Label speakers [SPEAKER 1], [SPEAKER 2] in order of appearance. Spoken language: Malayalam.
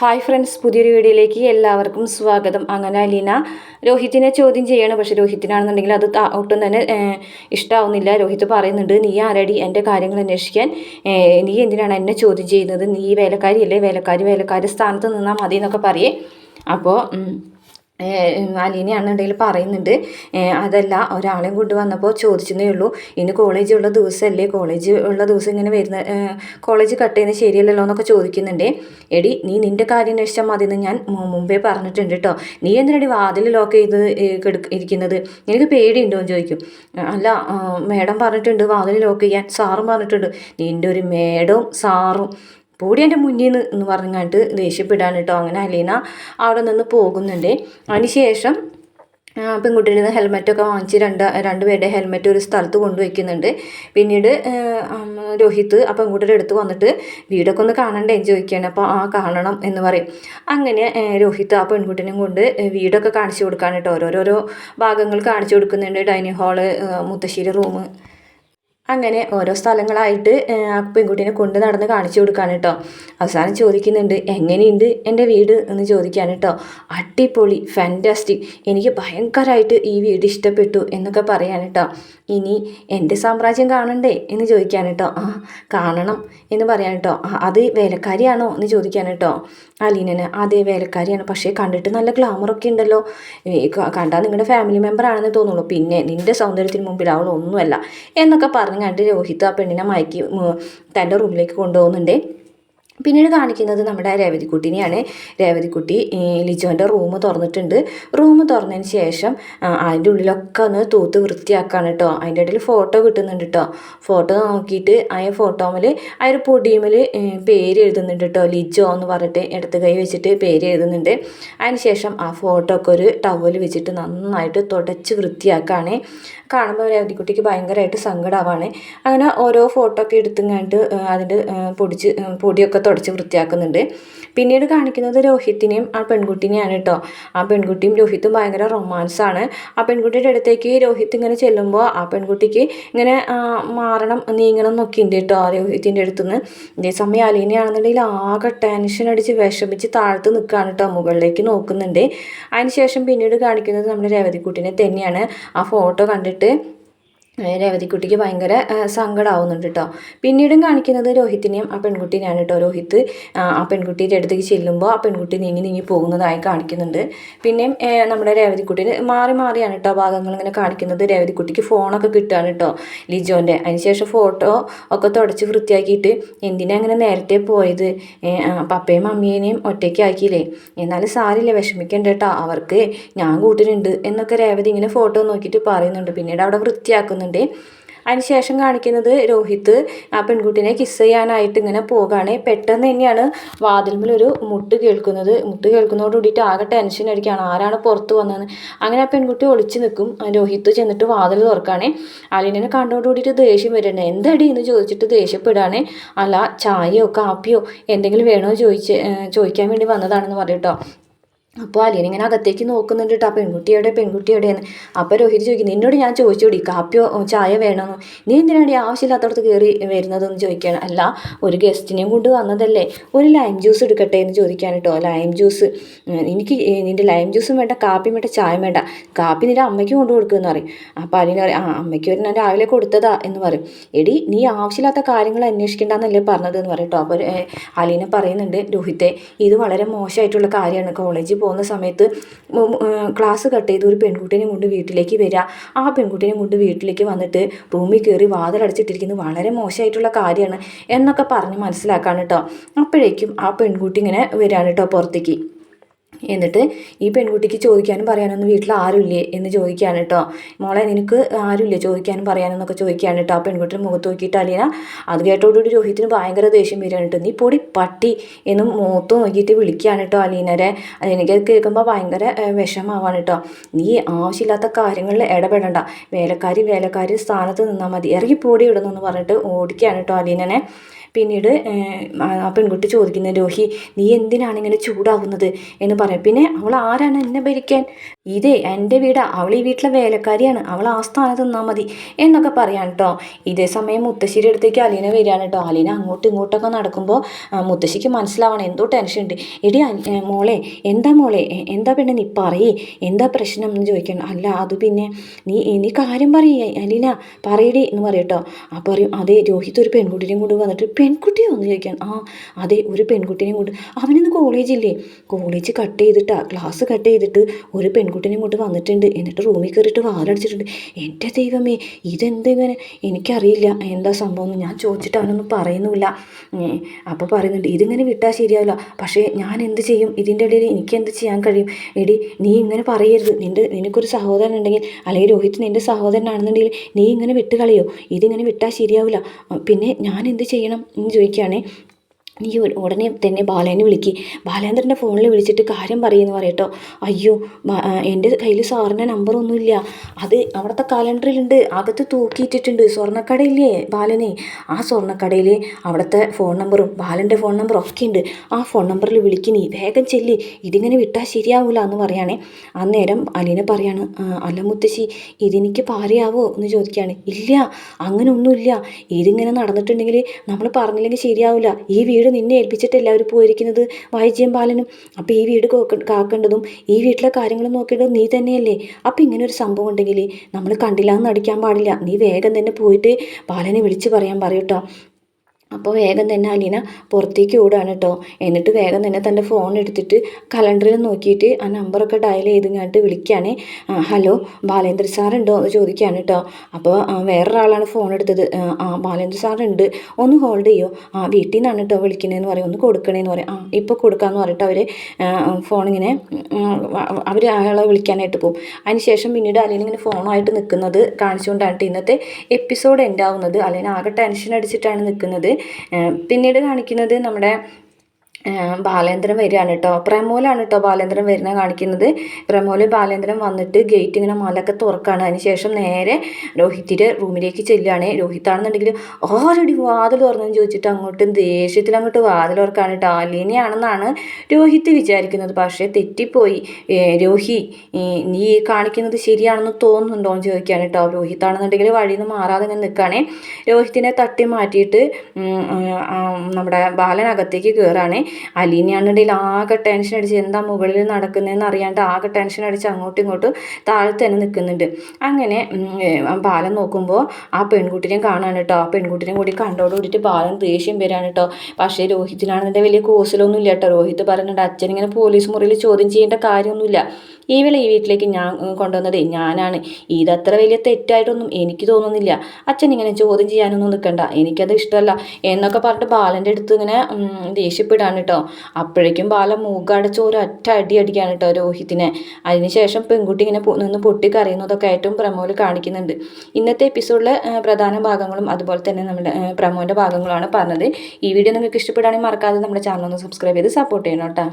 [SPEAKER 1] ഹായ് ഫ്രണ്ട്സ് പുതിയൊരു വീഡിയോയിലേക്ക് എല്ലാവർക്കും സ്വാഗതം. അങ്ങനെ അലീന രോഹിത്തിനെ ചോദ്യം ചെയ്യണം. പക്ഷേ രോഹിത്തിനാണെന്നുണ്ടെങ്കിൽ അത് ഒട്ടും തന്നെ ഇഷ്ടമാവുന്നില്ല രോഹിത് പറയുന്നുണ്ട് നീ ആരടി? എന്റെ കാര്യങ്ങൾ അന്വേഷിക്കാൻ നീ എന്തിനാണ് എന്നെ ചോദ്യം ചെയ്യുന്നത്? നീ വേലക്കാരി അല്ലേ വേലക്കാരി വേലക്കാരി സ്ഥാനത്ത് നിന്നാൽ മതി എന്നൊക്കെ പറയേ അപ്പോൾ അലീനയാണെന്നുണ്ടെങ്കിൽ പറയുന്നുണ്ട്. അതല്ല ഒരാളെയും കൊണ്ടുവന്നപ്പോൾ ചോദിച്ചതേ ഉള്ളൂ. ഇനി കോളേജ് ഉള്ള ദിവസമല്ലേ കോളേജ് ഉള്ള ദിവസം ഇങ്ങനെ വരുന്ന കോളേജ് കട്ട് ചെയ്യുന്നത് ശരിയല്ലല്ലോ എന്നൊക്കെ ചോദിക്കുന്നുണ്ട്. എടി നീ നിന്റെ കാര്യം അന്വേഷിച്ചാൽ മതി എന്ന് ഞാൻ മുമ്പേ പറഞ്ഞിട്ടുണ്ട് കേട്ടോ. നീ എന്തിനടി വാതിൽ ലോക്ക് ചെയ്ത് ഇരിക്കുന്നത്? എനിക്ക് പേടിയുണ്ടോ എന്ന് ചോദിക്കും. അല്ല മേഡം പറഞ്ഞിട്ടുണ്ട് വാതിൽ ലോക്ക് ചെയ്യാൻ. സാറും പറഞ്ഞിട്ടുണ്ട്. നിന്റെ ഒരു മേഡവും സാറും പൂടി എന്റെ മുന്നിൽ നിന്ന് എന്ന് പറഞ്ഞാണ്ട് ദേഷ്യപ്പെടാൻ കേട്ടോ അങ്ങനെ അലീന അവിടെ നിന്ന് പോകുന്നുണ്ട്. അതിന് ശേഷം ആ, പെൺകുട്ടിയുടെ നിന്ന് ഹെൽമെറ്റൊക്കെ വാങ്ങിച്ച് രണ്ട് രണ്ടുപേരുടെ ഹെൽമെറ്റ് ഒരു സ്ഥലത്ത് കൊണ്ടുവയ്ക്കുന്നുണ്ട്. പിന്നീട് രോഹിത് ആ പെൺകുട്ടിയുടെ അടുത്ത് വന്നിട്ട് വീടൊക്കെ ഒന്ന് കാണണ്ടേ? ചോദിക്കുകയാണ്. അപ്പോൾ ആ കാണണം എന്ന് പറയും. അങ്ങനെ രോഹിത് ആ പെൺകുട്ടിനെയും കൊണ്ട് വീടൊക്കെ കാണിച്ചു കൊടുക്കാനായിട്ട് ഓരോരോ ഭാഗങ്ങൾ കാണിച്ചു കൊടുക്കുന്നുണ്ട്. ഡൈനിങ് ഹാൾ മുത്തശ്ശേരി റൂം അങ്ങനെ ഓരോ സ്ഥലങ്ങളായിട്ട് ആ പെൺകുട്ടീനെ കൊണ്ട് നടന്ന് കാണിച്ചു കൊടുക്കാണ് കേട്ടോ അവസാനം ചോദിക്കുന്നുണ്ട് എങ്ങനെയുണ്ട് എന്റെ വീട്? എന്ന് ചോദിക്കാൻ കേട്ടോ അടിപൊളി ഫാന്റാസ്റ്റിക് എനിക്ക് ഭയങ്കരമായിട്ട് ഈ വീട് ഇഷ്ടപ്പെട്ടു എന്നൊക്കെ പറയാൻ കേട്ടോ ഇനി എന്റെ സാമ്രാജ്യം കാണണ്ടേ? എന്ന് ചോദിക്കാൻ കേട്ടോ ആ കാണണം എന്ന് പറയാൻ കേട്ടോ അത് വേലക്കാരിയാണോ? എന്ന് ചോദിക്കാൻ കേട്ടോ അലീനന് അതേ വേലക്കാരിയാണ്. പക്ഷേ കണ്ടിട്ട് നല്ല ഗ്ലാമറൊക്കെ ഉണ്ടല്ലോ. കണ്ടാൽ നിങ്ങളുടെ ഫാമിലി മെമ്പർ ആണെന്ന് തോന്നുള്ളൂ. പിന്നെ നിന്റെ സൗന്ദര്യത്തിന് മുമ്പിൽ അവൾ ഒന്നുമല്ല. എന്നൊക്കെ പറഞ്ഞു കണ്ട് രോഹിത് ആ പെണ്ണിനെ മയക്കി തന്റെ റൂമിലേക്ക് കൊണ്ടുപോകുന്നുണ്ട്. പിന്നീട് കാണിക്കുന്നത് നമ്മുടെ രേവതിക്കുട്ടിനെയാണ്. രേവതിക്കുട്ടി ലിജോന്റെ റൂം തുറന്നിട്ടുണ്ട്. റൂം തുറന്നതിന് ശേഷം അതിന്റെ ഉള്ളിലൊക്കെ ഒന്ന് തൂത്ത് വൃത്തിയാക്കാണ് കേട്ടോ അതിന്റെ ഇടയിൽ ഫോട്ടോ കിട്ടുന്നുണ്ട് കേട്ടോ ഫോട്ടോ നോക്കിയിട്ട് ആ ഫോട്ടോമിൽ ആ ഒരു പൊടിയുമിൽ പേര് എഴുതുന്നുണ്ട് കേട്ടോ ലിജോ എന്ന് പറഞ്ഞിട്ട് ഇടത്ത് കൈ വെച്ചിട്ട് പേര് എഴുതുന്നുണ്ട്. അതിന് ശേഷം ആ ഫോട്ടോ ഒക്കെ ഒരു ടവൽ വെച്ചിട്ട് നന്നായിട്ട് തുടച്ച് വൃത്തിയാക്കാണ്. കാണുമ്പോൾ രേവതിക്കുട്ടിക്ക് ഭയങ്കരമായിട്ട് സങ്കടമാവാണ് അങ്ങനെ ഓരോ ഫോട്ടോ ഒക്കെ എടുത്തുങ്ങാണ്ട് അതിന്റെ പൊടിച്ച് പൊടിയൊക്കെ തുടച്ച് വൃത്തിയാക്കുന്നുണ്ട്. പിന്നീട് കാണിക്കുന്നത് രോഹിത്തിനെയും ആ പെൺകുട്ടിനെയാണ് കേട്ടോ. ആ പെൺകുട്ടിയും രോഹിത്തും ഭയങ്കര റൊമാൻസാണ് ആ പെൺകുട്ടിയുടെ അടുത്തേക്ക് രോഹിത്ത് ഇങ്ങനെ ചെല്ലുമ്പോൾ ആ പെൺകുട്ടിക്ക് ഇങ്ങനെ മാറണം നീങ്ങണം എന്നൊക്കെ ഉണ്ട് കേട്ടോ ആ രോഹിത്തിന്റെ അടുത്തുനിന്ന്. അതേസമയം അലീനയാണെന്നുണ്ടെങ്കിൽ ആകെ ടെൻഷൻ അടിച്ച് വിഷമിച്ച് താഴത്ത് നിൽക്കുകയാണ് കേട്ടോ മുകളിലേക്ക് നോക്കുന്നുണ്ട്. അതിനുശേഷം പിന്നീട് കാണിക്കുന്നത് നമ്മുടെ രേവതിക്കുട്ടീനെ തന്നെയാണ്. ആ ഫോട്ടോ കണ്ടിട്ട് രേവതിക്കുട്ടിക്ക് ഭയങ്കര സങ്കടമാവുന്നുണ്ട് കേട്ടോ പിന്നീടും കാണിക്കുന്നത് രോഹിത്തിനെയും ആ പെൺകുട്ടീനെയാണ് കേട്ടോ രോഹിത്ത് ആ, പെൺകുട്ടിയുടെ അടുത്തേക്ക് ചെല്ലുമ്പോൾ ആ പെൺകുട്ടി നീങ്ങി നീങ്ങി പോകുന്നതായി കാണിക്കുന്നുണ്ട്. പിന്നെയും നമ്മുടെ രേവതിക്കുട്ടിന് മാറി മാറിയാണ് കേട്ടോ ഭാഗങ്ങൾ ഇങ്ങനെ കാണിക്കുന്നത്. രേവതിക്കുട്ടിക്ക് ഫോണൊക്കെ കിട്ടുകയാണ് കേട്ടോ ലിജോന്റെ അതിനുശേഷം ഫോട്ടോ ഒക്കെ തുടച്ച് വൃത്തിയാക്കിയിട്ട് എന്തിനാ അങ്ങനെ നേരത്തെ പോയത്? പപ്പയും മമ്മീനെയും ഒറ്റയ്ക്ക് ആക്കിയില്ലേ? എന്നാലും സാരില്ല വിഷമിക്കണ്ട കേട്ടോ അവർക്ക് ഞാൻ കൂട്ടിനുണ്ട് എന്നൊക്കെ രേവതി ഇങ്ങനെ ഫോട്ടോ നോക്കിയിട്ട് പറയുന്നുണ്ട്. പിന്നീട് അവിടെ വൃത്തിയാക്കുന്നുണ്ട് അതിനുശേഷം കാണിക്കുന്നത് രോഹിത്ത് ആ പെൺകുട്ടിനെ കിസ് ചെയ്യാനായിട്ട് ഇങ്ങനെ പോകുകയാണ് പെട്ടെന്ന് തന്നെയാണ് ഒരു മുട്ട് കേൾക്കുന്നത്. മുട്ട് കേൾക്കുന്നതോട് കൂടിയിട്ട് ആകെ ടെൻഷൻ അടിക്കുകയാണ്. ആരാണ് പുറത്ത് വന്നതെന്ന്. അങ്ങനെ ആ പെൺകുട്ടി ഒളിച്ച് നിൽക്കും. ആ രോഹിത്ത് ചെന്നിട്ട് വാതിൽ തുറക്കുകയാണ് അലീനെ കണ്ടോട് കൂടിയിട്ട് ദേഷ്യം വരണം. എന്തടി? എന്ന് ചോദിച്ചിട്ട് ദേഷ്യപ്പെടുകയാണ് അല്ല ചായയോ കാപ്പിയോ എന്തെങ്കിലും വേണോ? ചോദിച്ച് ചോദിക്കാൻ വേണ്ടി വന്നതാണെന്ന് പറയും കേട്ടോ അപ്പോൾ അലീന ഇങ്ങനെ അകത്തേക്ക് നോക്കുന്നുണ്ട് കേട്ടോ ആ പെൺകുട്ടിയുടെ പെൺകുട്ടിയുടെയെന്ന് അപ്പോൾ രോഹിത് ചോദിക്കുന്നു നിന്നോട് ഞാൻ ചോദിച്ചോടി കാപ്പിയോ ചായ വേണമെന്നോ നീ എന്തിനാണ് ആവശ്യമില്ലാത്തടത്ത് കയറി വരുന്നതെന്ന് ചോദിക്കുകയാണ്. അല്ല ഒരു ഗസ്റ്റിനെയും കൊണ്ട് വന്നതല്ലേ ഒരു ലൈം ജ്യൂസ് എടുക്കട്ടെ എന്ന് ചോദിക്കാൻ കേട്ടോ ലൈം ജ്യൂസ് എനിക്ക് നിന്റെ ലൈം ജ്യൂസും വേണ്ട കാപ്പിയും വേണ്ട ചായ വേണ്ട. കാപ്പി നിന്റെ അമ്മയ്ക്ക് കൊണ്ട് കൊടുക്കുമെന്ന് പറയും. അപ്പോൾ അലീന പറയും ആ അമ്മയ്ക്ക് ഒരു ഞാൻ രാവിലെ കൊടുത്തതാ എന്ന് പറയും. എടി നീ ആവശ്യമില്ലാത്ത കാര്യങ്ങൾ അന്വേഷിക്കേണ്ടെന്നല്ലേ പറഞ്ഞത് എന്ന് പറയും കേട്ടോ അപ്പോൾ അലീന പറയുന്നുണ്ട് രോഹിത്തെ ഇത് വളരെ മോശമായിട്ടുള്ള കാര്യമാണ്. കോളേജിൽ പോകുന്ന സമയത്ത് ക്ലാസ് കട്ട് ചെയ്ത് ഒരു പെൺകുട്ടീനെ കൊണ്ട് വീട്ടിലേക്ക് വരിക ആ പെൺകുട്ടീനെ കൊണ്ട് വീട്ടിലേക്ക് വന്നിട്ട് റൂമിൽ കയറി വാതിലടച്ചിട്ടിരിക്കുന്നത് വളരെ മോശമായിട്ടുള്ള കാര്യമാണ് എന്നൊക്കെ പറഞ്ഞ് മനസ്സിലാക്കാണ് കേട്ടോ അപ്പോഴേക്കും ആ പെൺകുട്ടി ഇങ്ങനെ വരികയാണ് കേട്ടോ പുറത്തേക്ക്. എന്നിട്ട് ഈ പെൺകുട്ടിക്ക് ചോദിക്കാനും പറയാനൊന്നും വീട്ടിൽ ആരുമില്ലേ എന്ന് ചോദിക്കുകയാണ് കേട്ടോ. മോളെ നിനക്ക് ആരുമില്ലേ ചോദിക്കാനും പറയാനെന്നൊക്കെ ചോദിക്കുകയാണ് കേട്ടോ. ആ പെൺകുട്ടിയുടെ മുഖത്ത് നോക്കിയിട്ട് അലീന അത് കേട്ടോടുകൂടി രോഹിത്തിന് ഭയങ്കര ദേഷ്യം വരികയാണ് കേട്ടോ. നീ പൊടി പട്ടി എന്ന് മുഖത്ത് നോക്കിയിട്ട് വിളിക്കുകയാണ് കേട്ടോ അലീനരെ. എനിക്ക് കേൾക്കുമ്പോൾ ഭയങ്കര വിഷമാവാണ് കേട്ടോ. നീ ആവശ്യമില്ലാത്ത കാര്യങ്ങളിൽ ഇടപെടണ്ട. വേലക്കാരി വേലക്കാരി സ്ഥാനത്ത് നിന്നാൽ മതി. ഇറങ്ങി പൊടി ഇടുന്നു എന്ന് പറഞ്ഞിട്ട് ഓടിക്കുകയാണ് കേട്ടോ അലീനനെ. പിന്നീട് ആ പെൺകുട്ടി ചോദിക്കുന്നത് രോഹി നീ എന്തിനാണ് ഇങ്ങനെ ചൂടാവുന്നത്? എന്ന് പറയാം. പിന്നെ അവൾ ആരാണ്? എന്നെ ഭരിക്കാൻ? ഇതേ എന്റെ വീടാ അവൾ ഈ വീട്ടിലെ വേലക്കാരിയാണ്. അവൾ ആ സ്ഥാനത്ത് നിന്നാൽ മതി എന്നൊക്കെ പറയാൻ കേട്ടോ ഇതേ സമയം മുത്തശ്ശിയുടെ അടുത്തേക്ക് അലീന വരികയാണ് കേട്ടോ അലീന അങ്ങോട്ടും ഇങ്ങോട്ടൊക്കെ നടക്കുമ്പോൾ മുത്തശ്ശിക്ക് മനസ്സിലാവണം എന്തോ ടെൻഷൻ ഉണ്ട്. എടി മോളെ എന്താ മോളെ? എന്താ പെണ്ണെ നീ പറയേ? എന്താ പ്രശ്നം എന്ന് ചോദിക്കണം. അല്ല അത് പിന്നെ നീ നീ കാര്യം പറയേ അലീന. പറയടി എന്ന് പറയട്ടോ ആ പറയും അതെ രോഹിത് ഒരു പെൺകുട്ടിനെയും കൊണ്ട് വന്നിട്ട് പെൺകുട്ടിയോ എന്ന് ചോദിക്കാൻ ആ അതെ ഒരു പെൺകുട്ടിനെയും കൊണ്ട്. അവനിന്ന് കോളേജില്ലേ കോളേജ് കട്ട് ചെയ്തിട്ടാ ക്ലാസ് കട്ട് ചെയ്തിട്ട് ഒരു പെൺകുട്ടിനെയും ഇങ്ങോട്ട് വന്നിട്ടുണ്ട്. എന്നിട്ട് റൂമിൽ കയറിയിട്ട് വാലടിച്ചിട്ടുണ്ട്. എന്റെ ദൈവമേ ഇതെന്തിങ്ങനെ? എനിക്കറിയില്ല. എന്താ സംഭവം എന്ന് ഞാൻ ചോദിച്ചിട്ട് അവനൊന്നും പറയുന്നുമില്ല. അപ്പോൾ പറയുന്നുണ്ട് ഇതിങ്ങനെ വിട്ടാൽ ശരിയാവില്ല. പക്ഷേ ഞാൻ എന്ത് ചെയ്യും? ഇതിന്റെ ഇടയിൽ എനിക്ക് എന്ത് ചെയ്യാൻ കഴിയും? എടി നീ ഇങ്ങനെ പറയരുത്. നിന്റെ നിനക്കൊരു സഹോദരൻ ഉണ്ടെങ്കിൽ അല്ലെങ്കിൽ രോഹിത് നിന്റെ സഹോദരനാണെന്നുണ്ടെങ്കിൽ നീ ഇങ്ങനെ വിട്ട് കളയോ ഇതിങ്ങനെ വിട്ടാൽ ശരിയാവില്ല. പിന്നെ ഞാൻ എന്ത് ചെയ്യണം? എന്ന് ചോദിക്കുകയാണേ. നീ ഉടനെ തന്നെ ബാലേനെ വിളിക്ക്. ബാലേന്ദ്രന്റെ ഫോണിൽ വിളിച്ചിട്ട് കാര്യം പറയുമെന്ന് പറയട്ടോ. അയ്യോ എന്റെ കയ്യിൽ സാറിന്റെ നമ്പറൊന്നുമില്ല അത് അവിടുത്തെ കലണ്ടറിലുണ്ട് അകത്ത് തൂക്കിയിട്ടിട്ടുണ്ട്. സ്വർണക്കടയില്ലേ ബാലനെ? ആ സ്വർണക്കടയിൽ അവിടുത്തെ ഫോൺ നമ്പറും ബാലന്റെ ഫോൺ നമ്പറും ഒക്കെ ഉണ്ട്. ആ ഫോൺ നമ്പറിൽ വിളിക്ക് നീ. വേഗം ചെല്ല്. ഇതിങ്ങനെ വിട്ടാൽ ശരിയാവില്ല എന്ന് പറയുകയാണേ അന്നേരം അലീന പറയാണ് "ആ, അല്ല മുത്തശ്ശി ഇതെനിക്ക് പാരയാവോ എന്ന് ചോദിക്കുകയാണ് ഇല്ല അങ്ങനെ ഒന്നുമില്ല ഇതിങ്ങനെ നടന്നിട്ടുണ്ടെങ്കിൽ നമ്മൾ പറഞ്ഞില്ലെങ്കിൽ ശരിയാവില്ല ഈ വീട് നിന്നെ ഏൽപ്പിച്ചിട്ടല്ല അവർ പോയിരിക്കുന്നത്. വായിജ്യം ബാലനും. അപ്പോൾ ഈ വീട് കോക്ക കാക്കേണ്ടതും ഈ വീട്ടിലെ കാര്യങ്ങൾ നോക്കേണ്ടതും നീ തന്നെയല്ലേ? അപ്പോൾ ഇങ്ങനെ ഒരു സംഭവം ഉണ്ടെങ്കിൽ നമ്മൾ കണ്ടില്ല എന്ന് നടിക്കാൻ പാടില്ല. നീ വേഗം തന്നെ പോയിട്ട് ബാലനെ വിളിച്ച് പറയാൻ പറയൂട്ടോ അപ്പോൾ വേഗം തന്നെ അലീന പുറത്തേക്ക് ഓടുകയാണ് കേട്ടോ. എന്നിട്ട് വേഗം തന്നെ തന്റെ ഫോൺ എടുത്തിട്ട് കലണ്ടറിൽ നോക്കിയിട്ട് ആ നമ്പറൊക്കെ ഡയൽ ചെയ്തിങ്ങാട്ട് വിളിക്കുകയാണ്. ഹലോ ബാലേന്ദ്ര സാറുണ്ടോ എന്ന് ചോദിക്കുകയാണ് കേട്ടോ. അപ്പോൾ വേറൊരാളാണ് ഫോൺ എടുത്തത്. ആ, ബാലേന്ദ്ര സാറുണ്ട് ഒന്ന് ഹോൾഡ് ചെയ്യോ? ആ വീട്ടിൽ നിന്നാണ് കേട്ടോ വിളിക്കണേന്ന് പറയും. ഒന്ന് കൊടുക്കണേന്ന് പറയും. ആ ഇപ്പോൾ കൊടുക്കാമെന്ന് പറഞ്ഞിട്ട് അവർ ഫോണിങ്ങനെ അവർ അയാളെ വിളിക്കാനായിട്ട് പോകും അതിനുശേഷം പിന്നീട് അലീന ഇങ്ങനെ ഫോണുമായിട്ട് നിൽക്കുന്നത് കാണിച്ചുകൊണ്ടാണ് ഇന്നത്തെ എപ്പിസോഡ് എൻഡ് ആവുന്നത്. അലീന ആകെ ടെൻഷൻ അടിച്ചിട്ടാണ് നിൽക്കുന്നത്. പിന്നീട് കാണിക്കുന്നത് നമ്മുടെ ബാലേന്ദ്രൻ വരികയാണ് കേട്ടോ. പ്രമോലാണ് കേട്ടോ ബാലേന്ദ്രൻ വരുന്നത് കാണിക്കുന്നത്. പ്രമോൽ ബാലേന്ദ്രൻ വന്നിട്ട് ഗേറ്റ് ഇങ്ങനെ മലക്കെ തുറക്കാണ്. അതിനുശേഷം നേരെ രോഹിത്തിന്റെ റൂമിലേക്ക് ചെല്ലുകയാണ്. രോഹിത്താണെന്നുണ്ടെങ്കിൽ ഓരോടി വാതിൽ തുറന്നെന്ന് ചോദിച്ചിട്ട് അങ്ങോട്ട് ദേഷ്യത്തിൽ അങ്ങോട്ട് വാതിൽ തുറക്കാണ് കേട്ടോ. അലീനയാണെന്നാണ് രോഹിത്ത് വിചാരിക്കുന്നത്. പക്ഷേ തെറ്റിപ്പോയി. രോഹി നീ കാണിക്കുന്നത് ശരിയാണെന്ന് തോന്നുന്നുണ്ടോ എന്ന് ചോദിക്കുകയാണ് കേട്ടോ. രോഹിത്താണെന്നുണ്ടെങ്കിൽ വഴിയിൽ നിന്ന് മാറാതെ ഇങ്ങനെ നിൽക്കുകയാണേ. രോഹിത്തിനെ തട്ടി മാറ്റിയിട്ട് നമ്മുടെ ബാലനകത്തേക്ക് കയറാണ് അലീനയാണെന്നുണ്ടെങ്കിൽ ആകെ ടെൻഷൻ അടിച്ച് എന്താ മുകളിൽ നടക്കുന്നതെന്ന് അറിയാണ്ട് ആകെ ടെൻഷൻ അടിച്ച് അങ്ങോട്ടും ഇങ്ങോട്ടും താഴെ തന്നെ നിൽക്കുന്നുണ്ട്. അങ്ങനെ ബാലൻ നോക്കുമ്പോൾ ആ പെൺകുട്ടിനെ കാണാൻ കേട്ടോ ആ പെൺകുട്ടിനെയും കൂടി കണ്ടോട് കൂടിയിട്ട് ബാലൻ ദേഷ്യം വരാണ് കേട്ടോ പക്ഷേ രോഹിത്തിനാണെന്നുണ്ടെങ്കിൽ വലിയ കോസിലൊന്നും ഇല്ല കേട്ടോ രോഹിത് പറയുന്നുണ്ട് അച്ഛൻ ഇങ്ങനെ പോലീസ് മുറിയിൽ ചോദ്യം ചെയ്യേണ്ട കാര്യമൊന്നുമില്ല. ഈ വില ഈ വീട്ടിലേക്ക് ഞാൻ കൊണ്ടുവന്നതേ ഞാനാണ്. ഇതത്ര വലിയ തെറ്റായിട്ടൊന്നും എനിക്ക് തോന്നുന്നില്ല. അച്ഛൻ ഇങ്ങനെ ചോദ്യം ചെയ്യാനൊന്നും നിൽക്കണ്ട എനിക്കത് ഇഷ്ടമല്ല. എന്നൊക്കെ പറഞ്ഞിട്ട് ബാലന്റെ അടുത്ത് ഇങ്ങനെ ഉം, ദേഷ്യപ്പെടാണ് കേട്ടോ അപ്പോഴേക്കും ബാല മൂക്കടച്ച് ഒരു ഒറ്റ അടി അടിക്കാണ് കേട്ടോ രോഹിത്തിനെ. അതിനുശേഷം പെൺകുട്ടി ഇങ്ങനെ നിന്ന് പൊട്ടി കരയുന്നതൊക്കെ ആയിട്ടും പ്രമോൽ കാണിക്കുന്നുണ്ട്. ഇന്നത്തെ എപ്പിസോഡിലെ പ്രധാന ഭാഗങ്ങളും അതുപോലെ തന്നെ നമ്മുടെ പ്രമോന്റെ ഭാഗങ്ങളാണ് പറഞ്ഞത്. ഈ വീഡിയോ നിങ്ങൾക്ക് ഇഷ്ടപ്പെടുകയാണെങ്കിൽ മറക്കാതെ നമ്മുടെ ചാനൽ ഒന്ന് സബ്സ്ക്രൈബ് ചെയ്ത് സപ്പോർട്ട് ചെയ്യണം കേട്ടോ.